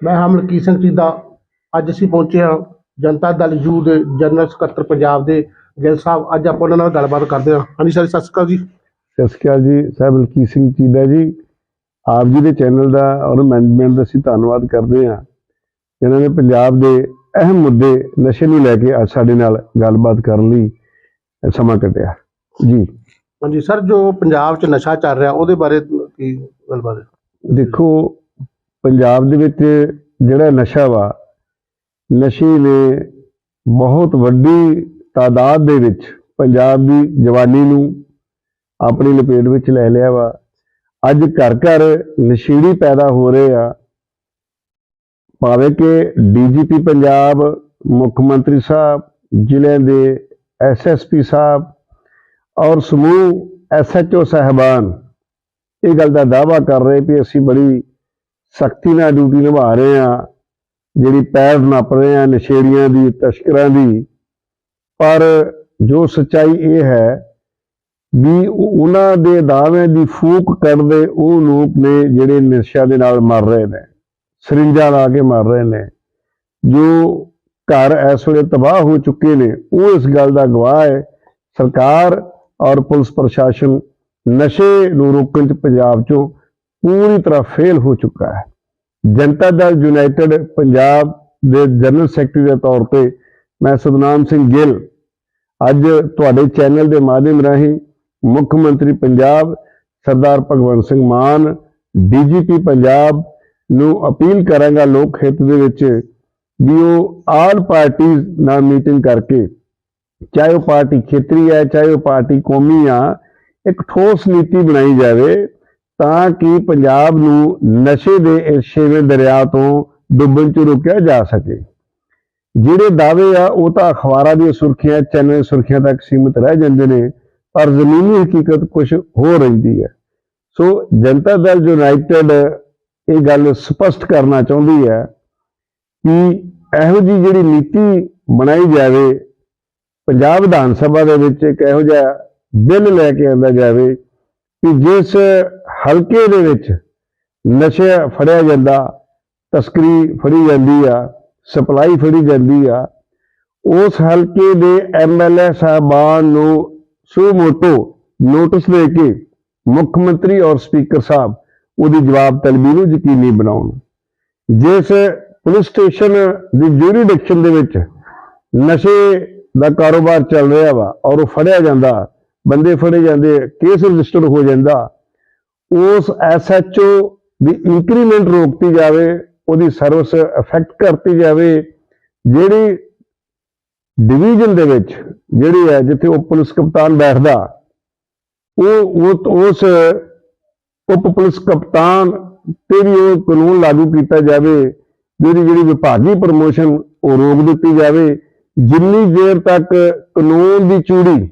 ਮੈਂ ਹਾਂ ਮਲਕੀਤ ਸਿੰਘ ਚੀਦਾ ਅੱਜ ਅਸੀਂ ਪਹੁੰਚੇ ਹਾਂ ਜਨਤਾ ਦਲ ਯੂ ਦੇ ਜਨਰਲ ਸਕੱਤਰ ਪੰਜਾਬ ਦੇ ਗਿੱਲ ਸਾਹਿਬ। ਅੱਜ ਆਪਾਂ ਉਹਨਾਂ ਨਾਲ ਗੱਲਬਾਤ ਕਰਦੇ ਹਾਂ। ਹਾਂਜੀ ਸਰ ਸਤਿ ਸ਼੍ਰੀ ਅਕਾਲ ਜੀ। ਸਤਿ ਸ਼੍ਰੀ ਅਕਾਲ ਜੀ। ਸਾਹਿਬ ਮਲਕੀਤ ਸਿੰਘ ਚੀਦਾ ਜੀ ਆਪ ਜੀ ਦੇ ਚੈਨਲ ਦਾ ਔਰ ਮੈਨੇਜਮੈਂਟ ਦਾ ਅਸੀਂ ਧੰਨਵਾਦ ਕਰਦੇ ਹਾਂ। ਜਿਨ੍ਹਾਂ ਨੇ ਪੰਜਾਬ ਦੇ ਅਹਿਮ ਮੁੱਦੇ ਨਸ਼ੇ ਨੂੰ ਲੈ ਕੇ ਅੱਜ ਸਾਡੇ ਨਾਲ ਗੱਲਬਾਤ ਕਰਨ ਲਈ ਸਮਾਂ ਕੱਢਿਆ। ਜੀ। ਹਾਂਜੀ ਸਰ ਜੋ ਪੰਜਾਬ 'ਚ ਨਸ਼ਾ ਚੱਲ ਰਿਹਾ ਉਹਦੇ ਬਾਰੇ ਕੀ ਗੱਲਬਾਤ ਦੇਖੋ ਪੰਜਾਬ ਦੇ ਵਿੱਚ ਜਿਹੜਾ ਨਸ਼ਾ ਵਾ, ਨਸ਼ੇ ਨੇ ਬਹੁਤ ਵੱਡੀ ਤਾਦਾਦ ਦੇ ਵਿੱਚ ਪੰਜਾਬ ਦੀ ਜਵਾਨੀ ਨੂੰ ਆਪਣੀ ਲਪੇਟ ਵਿੱਚ ਲੈ ਲਿਆ ਵਾ। ਅੱਜ ਘਰ ਘਰ ਨਸ਼ੀੜੀ ਪੈਦਾ ਹੋ ਰਹੇ ਆ। ਭਾਵੇਂ ਕਿ ਡੀਜੀਪੀ ਪੰਜਾਬ, ਮੁੱਖ ਮੰਤਰੀ ਸਾਹਿਬ ਜ਼ਿਲ੍ਹੇ ਦੇ ਐਸਐਸਪੀ ਸਾਹਿਬ ਔਰ ਸਮੂਹ ਐਸਐਚਓ ਸਾਹਿਬਾਨ ਇਹ ਗੱਲ ਦਾ ਦਾਅਵਾ ਕਰ ਰਹੇ ਵੀ ਅਸੀਂ ਬੜੀ ਸਖਤੀ ਨਾਲ ਡਿਊਟੀ ਨਿਭਾ ਰਹੇ ਆ ਜਿਹੜੀ ਪੈਰ ਨੱਪ ਰਹੇ ਆ ਨਸ਼ੇੜੀਆਂ ਦੀ, ਤਸਕਰਾਂ ਦੀ। ਪਰ ਜੋ ਸੱਚਾਈ ਇਹ ਹੈ ਵੀ ਉਹਨਾਂ ਦੇ ਦਾਅਵੇ ਦੀ ਫੂਕ ਕੱਢਦੇ ਉਹ ਲੋਕ ਨੇ ਜਿਹੜੇ ਨਸ਼ਿਆਂ ਦੇ ਨਾਲ ਮਰ ਰਹੇ ਨੇ, ਸਰਿੰਜਾਂ ਲਾ ਕੇ ਮਰ ਰਹੇ ਨੇ। ਜੋ ਘਰ ਇਸ ਵੇਲੇ ਤਬਾਹ ਹੋ ਚੁੱਕੇ ਨੇ, ਉਹ ਇਸ ਗੱਲ ਦਾ ਗਵਾਹ ਹੈ, ਸਰਕਾਰ ਔਰ ਪੁਲਿਸ ਪ੍ਰਸ਼ਾਸਨ ਨਸ਼ੇ ਨੂੰ ਰੋਕਣ ਚ ਪੰਜਾਬ ਚੋਂ ਪੂਰੀ ਤਰ੍ਹਾਂ ਫੇਲ ਹੋ ਚੁੱਕਾ ਹੈ। ਜਨਤਾ ਦਲ ਯੂਨਾਈਟਿਡ ਪੰਜਾਬ ਦੇ ਜਨਰਲ ਸੈਕਟਰੀ ਦੇ ਤੌਰ ਤੇ ਮੈਂ ਸਤਨਾਮ ਸਿੰਘ ਗਿੱਲ ਅੱਜ ਤੁਹਾਡੇ ਚੈਨਲ ਦੇ ਮਾਧਿਅਮ ਰਾਹੀਂ ਮੁੱਖ ਮੰਤਰੀ ਪੰਜਾਬ ਸਰਦਾਰ ਭਗਵੰਤ ਸਿੰਘ ਮਾਨ, ਡੀਜੀਪੀ ਪੰਜਾਬ ਨੂੰ ਅਪੀਲ ਕਰਾਂਗਾ ਲੋਕ ਹਿੱਤ ਦੇ ਵਿੱਚ ਵੀ ਉਹ ਆਲ ਪਾਰਟੀਆਂ ਨਾਲ ਮੀਟਿੰਗ ਕਰਕੇ, ਚਾਹੇ ਉਹ ਪਾਰਟੀ ਖੇਤਰੀ ਹੈ, ਚਾਹੇ ਉਹ ਪਾਰਟੀ ਕੌਮੀ ਆ, ਇੱਕ ਠੋਸ ਨੀਤੀ ਬਣਾਈ ਜਾਵੇ ਤਾਂ ਕਿ ਪੰਜਾਬ ਨੂੰ ਨਸ਼ੇ ਦੇ ਇਸ ਛੇਵੇਂ ਦਰਿਆ ਤੋਂ ਡੁੱਬਣ ਤੋਂ ਰੋਕਿਆ ਜਾ ਸਕੇ। ਜਿਹੜੇ ਦਾਅਵੇ ਆ, ਉਹ ਤਾਂ ਅਖਬਾਰਾਂ ਦੀਆਂ ਸੁਰਖੀਆਂ, ਚੈਨਲ ਸੁਰਖੀਆਂ ਤੱਕ ਸੀਮਿਤ ਰਹਿ ਜਾਂਦੇ ਨੇ, ਪਰ ਜ਼ਮੀਨੀ ਹਕੀਕਤ ਕੁਝ ਹੋ ਰਹਿੰਦੀ ਹੈ। ਸੋ ਜਨਤਾ ਦਲ ਯੂਨਾਈਟਿਡ ਇਹ ਗੱਲ ਸਪਸ਼ਟ ਕਰਨਾ ਚਾਹੁੰਦੀ ਹੈ ਕਿ ਇਹੋ ਜੀ ਜਿਹੜੀ ਨੀਤੀ ਬਣਾਈ ਜਾਵੇ, ਪੰਜਾਬ ਵਿਧਾਨ ਸਭਾ ਦੇ ਵਿੱਚ ਇੱਕ ਇਹੋ ਜਿਹਾ ਬਿੱਲ ਲੈ ਕੇ ਆਂਦਾ ਜਾਵੇ ਕਿ ਜਿਸ ਹਲਕੇ ਦੇ ਵਿੱਚ ਨਸ਼ੇ ਫੜਿਆ ਜਾਂਦਾ, ਤਸਕਰੀ ਫੜੀ ਜਾਂਦੀ ਆ, ਸਪਲਾਈ ਫੜੀ ਜਾਂਦੀ ਆ, ਉਸ ਹਲਕੇ ਦੇ ਐਮਐਲਏ ਸਾਹਿਬਾਨ ਨੂੰ ਸੁਮੋਟੋ ਨੋਟਿਸ ਦੇ ਕੇ ਮੁੱਖ ਮੰਤਰੀ ਔਰ ਸਪੀਕਰ ਸਾਹਿਬ ਉਹਦੀ ਜਵਾਬ ਤਲਬੀ ਨੂੰ ਯਕੀਨੀ ਬਣਾਉਣ। ਜਿਸ ਪੁਲਿਸ ਸਟੇਸ਼ਨ ਦੀ ਜੂਰੀਡਿਕਸ਼ਨ ਦੇ ਵਿੱਚ ਨਸ਼ੇ ਦਾ ਕਾਰੋਬਾਰ ਚੱਲ ਰਿਹਾ ਵਾ ਔਰ ਉਹ ਫੜਿਆ ਜਾਂਦਾ, ਬੰਦੇ ਫੜੇ ਜਾਂਦੇ, ਕੇਸ ਰਜਿਸਟਰ ਹੋ ਜਾਂਦਾ ਉਸ ਐਸਐਚਓ ਦੀ ਇੰਕਰੀਮੈਂਟ ਰੋਕਤੀ ਜਾਵੇ, ਉਹਦੀ ਸਰਵਿਸ ਇਫੈਕਟ ਕਰਤੀ ਜਾਵੇ, ਜਿਹੜੀ ਡਿਵੀਜ਼ਨ ਦੇ ਵਿੱਚ ਜਿਹੜੀ ਹੈ, ਜਿੱਥੇ ਉਹ ਪੁਲਿਸ ਕਪਤਾਨ ਬੈਠਦਾ, ਉਹ ਉਹ, ਉਸ ਉਪ ਪੁਲਿਸ ਕਪਤਾਨ ਤੇ ਵੀ ਉਹ ਕਾਨੂੰਨ ਲਾਗੂ ਕੀਤਾ ਜਾਵੇ, ਜਿਹੜੀ ਜਿਹੜੀ ਵਿਭਾਗੀ ਪ੍ਰਮੋਸ਼ਨ ਉਹ ਰੋਕ ਦਿੱਤੀ ਜਾਵੇ, ਜਿੰਨੀ ਦੇਰ ਤੱਕ ਕਾਨੂੰਨ ਦੀ ਚੂੜੀ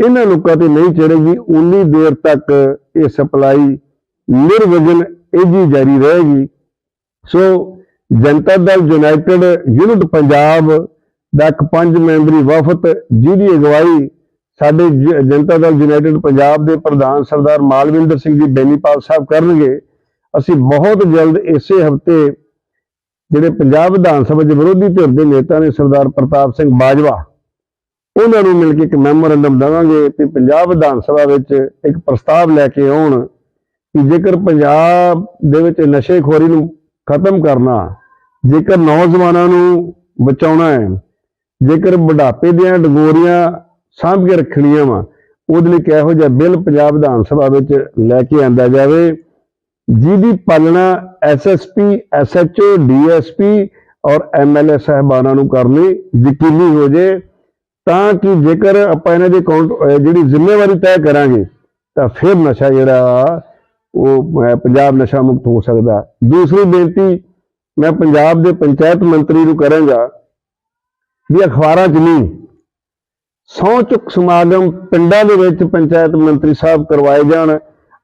ਇਹਨਾਂ ਲੋਕਾਂ ਤੇ ਨਹੀਂ ਚੜੇਗੀ ਉਨੀ ਦੇਰ ਤੱਕ ਇਹ ਸਪਲਾਈ ਨਿਰਵਿਘਨ ਇਹਦੀ ਜਾਰੀ ਰਹੇਗੀ। So Janata Dal, united unit Punjab ਦਾ ਇੱਕ ਪੰਜ ਮੈਂਬਰੀ ਵਫਦ ਜਿਹਦੀ ਅਗਵਾਈ ਸਾਡੇ ਜ- ਜਨਤਾ ਦਲ, ਯੂਨਾਈਟਿਡ ਪੰਜਾਬ ਦੇ ਪ੍ਰਧਾਨ ਸਰਦਾਰ ਮਾਲਵਿੰਦਰ ਸਿੰਘ ਜੀ ਬੈਨੀਪਾਲ ਸਾਹਿਬ ਕਰਨਗੇ। ਅਸੀਂ ਬਹੁਤ ਜਲਦ ਇਸੇ ਹਫ਼ਤੇ ਜਿਹੜੇ ਪੰਜਾਬ ਵਿਧਾਨ ਸਭਾ ਦੇ ਵਿਰੋਧੀ ਧਿਰ ਦੇ ਨੇਤਾ ਨੇ ਸਰਦਾਰ ਪ੍ਰਤਾਪ ਸਿੰਘ ਬਾਜਵਾ ਉਹਨਾਂ ਨੂੰ ਮਿਲ ਕੇ ਇੱਕ ਮੈਮੋਰੰਡਮ ਦੇਵਾਂਗੇ ਕਿ ਪੰਜਾਬ ਵਿਧਾਨ ਸਭਾ ਵਿੱਚ ਇੱਕ ਪ੍ਰਸਤਾਵ ਲੈ ਕੇ ਆਉਣ ਕਿ ਜੇਕਰ ਪੰਜਾਬ ਦੇ ਵਿੱਚ ਨਸ਼ੇਖੋਰੀ ਨੂੰ ਖਤਮ ਕਰਨਾ, ਜੇਕਰ ਨੌਜਵਾਨਾਂ ਨੂੰ ਬਚਾਉਣਾ ਹੈ, ਜੇਕਰ ਬੁਢਾਪੇ ਦੀਆਂ ਡਗੋਰੀਆਂ ਸਾਂਭ ਕੇ ਰੱਖਣੀਆਂ ਵਾ, ਉਹਦੇ ਲਈ ਕਿਹੋ ਜਿਹਾ ਬਿੱਲ ਪੰਜਾਬ ਵਿਧਾਨ ਸਭਾ ਵਿੱਚ ਲੈ ਕੇ ਆਂਦਾ ਜਾਵੇ? ਜਿਹਦੀ ਪਾਲਣਾ ਐਸਐਸਪੀ ਐਸਐਚਓ ਡੀਐਸਪੀ ਔਰ ਐਮਐਲਏ ਸਾਹਿਬਾਨਾਂ ਨੂੰ ਕਰਨੀ ਯਕੀਨੀ ਹੋ ਜੇ ਤਾਂ ਕਿ ਜੇਕਰ ਆਪਾਂ ਇਹਨਾਂ ਦੇ ਅਕਾਊਂਟ ਜਿਹੜੀ ਜ਼ਿੰਮੇਵਾਰੀ ਤੈਅ ਕਰਾਂਗੇ, ਤਾਂ ਫਿਰ ਨਸ਼ਾ ਜਿਹੜਾ, ਉਹ ਪੰਜਾਬ ਨਸ਼ਾ ਮੁਕਤ ਹੋ ਸਕਦਾ। ਦੂਸਰੀ ਬੇਨਤੀ, ਮੈਂ ਪੰਜਾਬ ਦੇ ਪੰਚਾਇਤ ਮੰਤਰੀ ਨੂੰ ਕਰਾਂਗਾ ਵੀ ਅਖਬਾਰਾਂ 'ਚ ਨਹੀਂ ਸਹੁੰ ਚੁੱਕ ਸਮਾਗਮ ਪਿੰਡਾਂ ਦੇ ਵਿੱਚ ਪੰਚਾਇਤ ਮੰਤਰੀ ਸਾਹਿਬ ਕਰਵਾਏ ਜਾਣ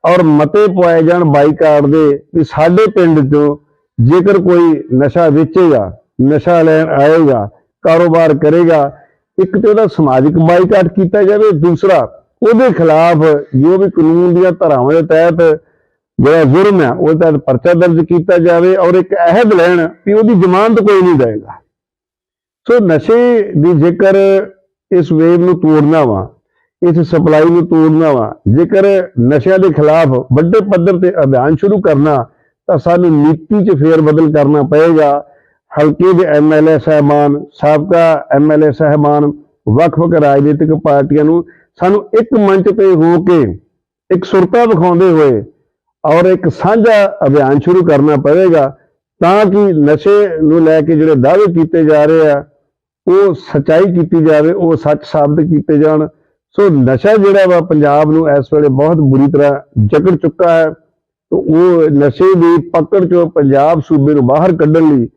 ਔਰ ਮਤੇ ਪਵਾਏ ਜਾਣ ਬਾਈਕਾਟ ਦੇ, ਵੀ ਸਾਡੇ ਪਿੰਡ 'ਚੋਂ ਜੇਕਰ ਕੋਈ ਨਸ਼ਾ ਵੇਚੇਗਾ, ਨਸ਼ਾ ਲੈਣ ਆਏਗਾ, ਕਾਰੋਬਾਰ ਕਰੇਗਾ ਇੱਕ ਤੇ ਉਹਦਾ ਸਮਾਜਿਕ ਬਾਈਕਾਟ ਕੀਤਾ ਜਾਵੇ, ਦੂਸਰਾ ਉਹਦੇ ਖਿਲਾਫ ਜੋ ਵੀ ਕਾਨੂੰਨ ਦੀਆਂ ਧਾਰਾਵਾਂ ਦੇ ਤਹਿਤ ਜਿਹੜਾ ਜ਼ੁਰਮ ਹੈ ਉਹ ਤਾਂ ਪਰਚਾ ਦਰਜ ਕੀਤਾ ਜਾਵੇ ਔਰ ਇੱਕ ਅਹਿਦ ਲੈਣ ਵੀ ਉਹਦੀ ਜ਼ਮਾਨਤ ਕੋਈ ਨਹੀਂ ਦੇਗਾ ਸੋ ਨਸ਼ੇ ਦੀ ਜੇਕਰ ਇਸ ਵੇਵ ਨੂੰ ਤੋੜਨਾ ਵਾ, ਇਸ ਸਪਲਾਈ ਨੂੰ ਤੋੜਨਾ ਵਾ, ਜੇਕਰ ਨਸ਼ਿਆਂ ਦੇ ਖਿਲਾਫ ਵੱਡੇ ਪੱਧਰ ਤੇ ਅਭਿਆਨ ਸ਼ੁਰੂ ਕਰਨਾ, ਤਾਂ ਸਾਨੂੰ ਨੀਤੀ 'ਚ ਫੇਰ ਬਦਲ ਕਰਨਾ ਪਏਗਾ। ਹਲਕੇ ਦੇ ਐਮਐਲਏ ਸਹਿਬਾਨ, ਸਾਬਕਾ ਐਮਐਲਏ ਸਹਿਬਾਨ, ਵੱਖ-ਵੱਖ ਰਾਜਨੀਤਿਕ ਪਾਰਟੀਆਂ ਨੂੰ ਸਾਨੂੰ ਇੱਕ ਮੰਚ ਤੇ ਹੋ ਕੇ ਇੱਕ ਸੁਰਤਾ ਵਿਖਾਉਂਦੇ ਹੋਏ ਔਰ ਇੱਕ ਸਾਂਝਾ ਅਭਿਆਨ ਸ਼ੁਰੂ ਕਰਨਾ ਪਵੇਗਾ ਤਾਂ ਕਿ ਨਸ਼ੇ ਨੂੰ ਲੈ ਕੇ ਜਿਹੜੇ ਦਾਅਵੇ ਕੀਤੇ ਜਾ ਰਹੇ ਆ, ਉਹ ਸਚਾਈ ਕੀਤੀ ਜਾਵੇ, ਉਹ ਸੱਚ ਸਾਬਤ ਕੀਤੇ ਜਾਣ। ਸੋ ਨਸ਼ਾ ਜਿਹੜਾ ਵਾ ਪੰਜਾਬ ਨੂੰ ਇਸ ਵੇਲੇ ਬਹੁਤ ਬੁਰੀ ਤਰ੍ਹਾਂ ਜਕੜ ਚੁੱਕਾ ਹੈ। ਤੇ ਉਹ ਨਸ਼ੇ ਦੀ ਪਕੜ ਚੋਂ ਪੰਜਾਬ ਸੂਬੇ ਨੂੰ ਬਾਹਰ ਕੱਢਣ ਲਈ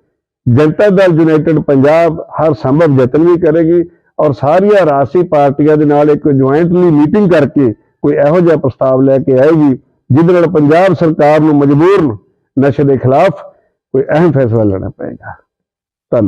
ਜਨਤਾ ਦਲ ਯੂਨਾਈਟਿਡ ਪੰਜਾਬ ਹਰ ਸੰਭਵ ਯਤਨ ਵੀ ਕਰੇਗੀ ਔਰ ਸਾਰੀਆਂ ਰਾਸ਼ਟਰੀ ਪਾਰਟੀਆਂ ਦੇ ਨਾਲ ਇੱਕ ਜੁਆਇੰਟਲੀ ਮੀਟਿੰਗ ਕਰਕੇ ਕੋਈ ਇਹੋ ਜਿਹਾ ਪ੍ਰਸਤਾਵ ਲੈ ਕੇ ਆਏਗੀ, ਜਿਹਦੇ ਨਾਲ ਪੰਜਾਬ ਸਰਕਾਰ ਨੂੰ ਮਜਬੂਰਨ ਨਸ਼ੇ ਦੇ ਖਿਲਾਫ ਕੋਈ ਅਹਿਮ ਫੈਸਲਾ ਲੈਣਾ ਪਏਗਾ।